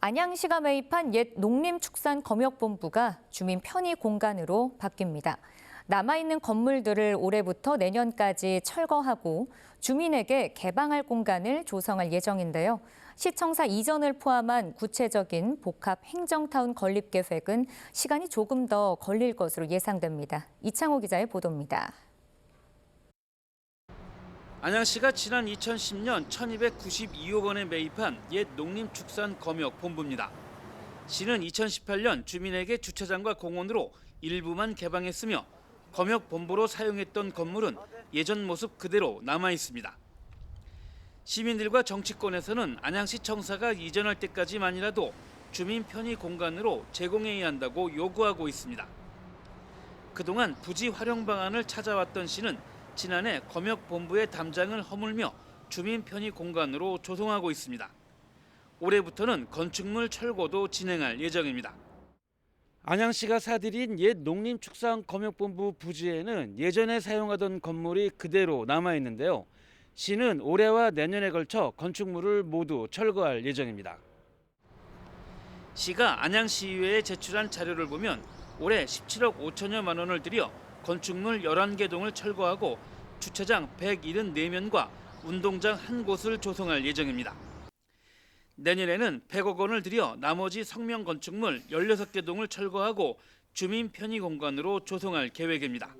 안양시가 매입한 옛 농림축산검역본부가 주민 편의 공간으로 바뀝니다. 남아있는 건물들을 올해부터 내년까지 철거하고 주민에게 개방할 공간을 조성할 예정인데요. 시청사 이전을 포함한 구체적인 복합 행정타운 건립 계획은 시간이 조금 더 걸릴 것으로 예상됩니다. 이창호 기자의 보도입니다. 안양시가 지난 2010년 1292억 원에 매입한 옛 농림축산검역본부입니다. 시는 2018년 주민에게 주차장과 공원으로 일부만 개방했으며 검역본부로 사용했던 건물은 예전 모습 그대로 남아 있습니다. 시민들과 정치권에서는 안양시 청사가 이전할 때까지만이라도 주민 편의 공간으로 제공해야 한다고 요구하고 있습니다. 그동안 부지 활용 방안을 찾아왔던 시는 지난해 검역본부의 담장을 허물며 주민 편의 공간으로 조성하고 있습니다. 올해부터는 건축물 철거도 진행할 예정입니다. 안양시가 사들인 옛 농림축산 검역본부 부지에는 예전에 사용하던 건물이 그대로 남아 있는데요. 시는 올해와 내년에 걸쳐 건축물을 모두 철거할 예정입니다. 시가 안양시의회에 제출한 자료를 보면 올해 17억 5천여만 원을 들여 건축물 11개 동을 철거하고 주차장 174면과 운동장 한 곳을 조성할 예정입니다. 내년에는 100억 원을 들여 나머지 성명 건축물 16개 동을 철거하고 주민 편의 공간으로 조성할 계획입니다.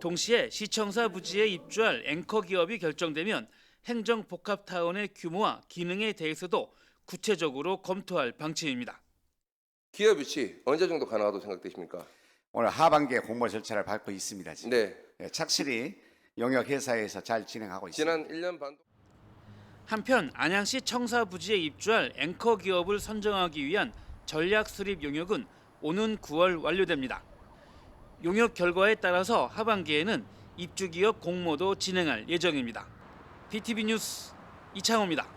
동시에 시청사 부지에 입주할 앵커 기업이 결정되면 행정 복합 타운의 규모와 기능에 대해서도 구체적으로 검토할 방침입니다. 기업 유치 언제 정도 가능하다고 생각되십니까? 오늘 하반기에 공모 절차를 밟고 있습니다. 지금. 네. 예, 착실히 영역 회사에서 잘 진행하고 있습니다. 지난 1년 반 한편 안양시 청사 부지에 입주할 앵커 기업을 선정하기 위한 전략 수립 용역은 오는 9월 완료됩니다. 용역 결과에 따라서 하반기에는 입주 기업 공모도 진행할 예정입니다. BTV 뉴스 이창호입니다.